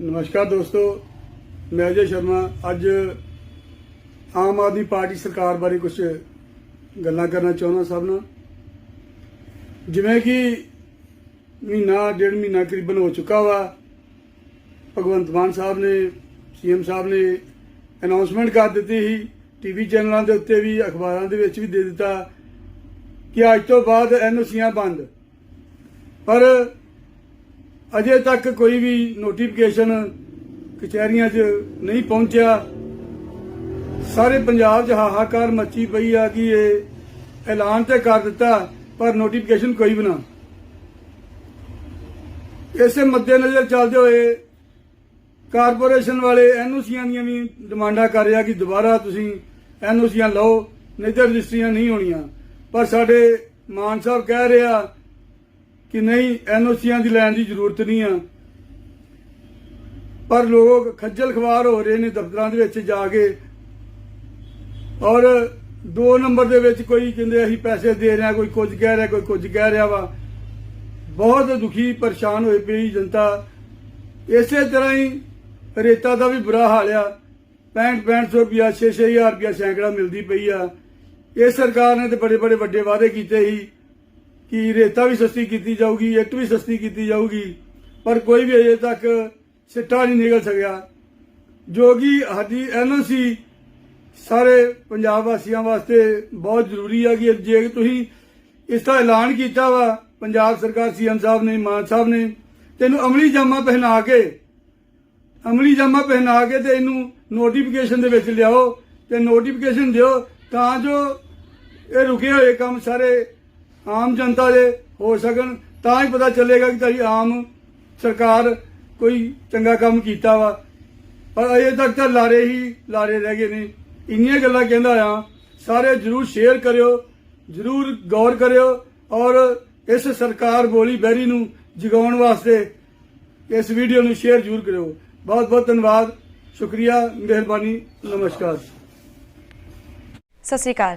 ਨਮਸਕਾਰ ਦੋਸਤੋ, ਮੈਂ ਅਜੇ ਸ਼ਰਮਾ। ਅੱਜ ਆਮ ਆਦਮੀ ਪਾਰਟੀ ਸਰਕਾਰ ਬਾਰੇ ਕੁਝ ਗੱਲਾਂ ਕਰਨਾ ਚਾਹੁੰਦਾ ਸਭ ਨਾਲ। ਜਿਵੇਂ ਕਿ ਮਹੀਨਾ, ਡੇਢ ਮਹੀਨਾ ਕਰੀਬਨ ਹੋ ਚੁੱਕਾ ਵਾ। ਭਗਵੰਤ ਮਾਨ ਸਾਹਿਬ ਨੇ, ਸੀਐਮ ਸਾਹਿਬ ਨੇ ਅਨਾਉਂਸਮੈਂਟ ਕਰ ਦਿੱਤੀ ਸੀ। ਟੀਵੀ ਚੈਨਲਾਂ ਦੇ ਉੱਤੇ ਵੀ, ਅਖਬਾਰਾਂ ਦੇ ਵਿੱਚ ਵੀ ਦੇ ਦਿੱਤਾ ਕਿ ਅੱਜ ਤੋਂ ਬਾਅਦ ਐਨਓਸੀਆਂ ਬੰਦ। ਪਰ ਅਜੇ ਤੱਕ ਕੋਈ ਵੀ ਨੋਟੀਫਿਕੇਸ਼ਨ ਕਚਹਿਰੀਆਂ 'ਚ ਨਹੀਂ ਪਹੁੰਚਿਆ। ਸਾਰੇ ਪੰਜਾਬ 'ਚ ਹਾਹਾਕਾਰ ਮੱਚੀ ਪਈ ਆ ਕਿ ਇਹ ਐਲਾਨ ਤੇ ਕਰ ਦਿੱਤਾ, ਪਰ ਨੋਟੀਫਿਕੇਸ਼ਨ ਕੋਈ ਵੀ ਨਾ। ਇਸੇ ਮੱਦੇਨਜ਼ਰ ਚੱਲਦੇ ਹੋਏ ਕਾਰਪੋਰੇਸ਼ਨ ਵਾਲੇ ਐਨਓਸੀਆਂ ਦੀਆਂ ਵੀ ਡਿਮਾਂਡਾਂ ਕਰ ਰਿਹਾ ਕਿ ਦੁਬਾਰਾ ਤੁਸੀਂ ਐਨਓਸੀਆਂ ਲਓ, ਨਹੀਂ ਤਾਂ ਰਜਿਸਟਰੀਆਂ ਨਹੀਂ ਹੋਣੀਆਂ। ਪਰ ਸਾਡੇ ਮਾਨ ਸਾਹਿਬ ਕਹਿ ਰਿਹਾ ਕਿ ਨਹੀਂ ਐਨਓਸੀਆਂ ਦੀ ਲੈਣ ਦੀ ਜ਼ਰੂਰਤ ਨਹੀਂ ਆ। ਪਰ ਲੋਕ ਖੱਜਲ ਖਵਾਰ ਹੋ ਰਹੇ ਨੇ ਦਫ਼ਤਰਾਂ ਦੇ ਵਿੱਚ ਜਾ ਕੇ। ਔਰ ਦੋ ਨੰਬਰ ਦੇ ਵਿੱਚ ਕੋਈ ਕਹਿੰਦੇ ਅਸੀਂ ਪੈਸੇ ਦੇ ਰਹੇ ਹਾਂ, ਕੋਈ ਕੁਝ ਕਹਿ ਰਿਹਾ, ਕੋਈ ਕੁਝ ਕਹਿ ਰਿਹਾ ਵਾ। ਬਹੁਤ ਦੁਖੀ, ਪਰੇਸ਼ਾਨ ਹੋਈ ਪਈ ਜਨਤਾ। ਇਸੇ ਤਰ੍ਹਾਂ ਹੀ ਰੇਤਾ ਦਾ ਵੀ ਬੁਰਾ ਹਾਲ ਆ। 65 6500 ਰੁਪਿਆ 6-6000 ਰੁਪਿਆ ਸੈਂਕੜਾ ਮਿਲਦੀ ਪਈ ਆ। ਇਹ ਸਰਕਾਰ ਨੇ ਤੇ ਬੜੇ ਬੜੇ ਵੱਡੇ ਵਾਅਦੇ ਕੀਤੇ ਸੀ। ਕਿ ਰੇਤਾ ਵੀ ਸਸਤੀ ਕੀਤੀ ਜਾਊਗੀ, ਇੱਟ ਵੀ ਸਸਤੀ ਕੀਤੀ ਜਾਊਗੀ, ਪਰ ਕੋਈ ਵੀ ਅਜੇ ਤੱਕ ਸਿੱਟਾ ਨਹੀਂ ਨਿਕਲ ਸਕਿਆ। ਜੋ ਕਿ ਸਾਡੀ ਐਨਓਸੀ ਸਾਰੇ ਪੰਜਾਬ ਵਾਸੀਆਂ ਵਾਸਤੇ ਬਹੁਤ ਜ਼ਰੂਰੀ ਆ ਕਿ ਜੇ ਤੁਸੀਂ ਇਸ ਦਾ ਐਲਾਨ ਕੀਤਾ ਵਾ, ਪੰਜਾਬ ਸਰਕਾਰ ਸੀਐਮ ਸਾਹਿਬ ਨੇ, ਮਾਨ ਸਾਹਿਬ ਨੇ ਤੈਨੂੰ ਅਮਲੀ ਜਾਮਾ ਪਹਿਨਾ ਕੇ, ਅਮਲੀ ਜਾਮਾ ਪਹਿਨਾ ਕੇ ਤੇ ਇਹਨੂੰ ਨੋਟੀਫਿਕੇਸ਼ਨ ਦੇ ਵਿੱਚ ਲਿਆਓ। ਤੇ ਨੋਟੀਫਿਕੇਸ਼ਨ ਦਿਓ ਤਾਂ ਜੋ ਇਹ ਰੁਕੇ ਹੋਏ ਕੰਮ ਸਾਰੇ ਆਮ ਜਨਤਾ ਦੇ ਹੋ ਸਕਣ, ਤਾਂ ਹੀ ਪਤਾ ਚੱਲੇਗਾ ਕਿ ਤੁਹਾਡੀ ਆਮ ਸਰਕਾਰ ਕੋਈ ਚੰਗਾ ਕੰਮ ਕੀਤਾ ਵਾ। ਪਰ ਅਜੇ ਤੱਕ ਤਾਂ ਲਾਰੇ ਹੀ ਲਾਰੇ ਰਹਿ ਗਏ ਨੇ। ਇੰਨੀਆਂ ਗੱਲਾਂ ਕਹਿੰਦਾ ਆ, ਸਾਰੇ ਜਰੂਰ ਸ਼ੇਅਰ ਕਰਿਓ, ਜਰੂਰ ਗੌਰ ਕਰਿਓ ਔਰ ਇਸ ਸਰਕਾਰ ਬੋਲੀ ਬੈਰੀ ਨੂੰ ਜਗਾਉਣ ਵਾਸਤੇ ਇਸ ਵੀਡੀਓ ਨੂੰ ਸ਼ੇਅਰ ਜਰੂਰ ਕਰਿਓ। ਬਹੁਤ ਬਹੁਤ ਧੰਨਵਾਦ। ਸ਼ੁਕਰੀਆ, ਮਿਹਰਬਾਨੀ, ਨਮਸਕਾਰ। ਸਤਿ ਸ਼੍ਰੀ ਅਕਾਲ।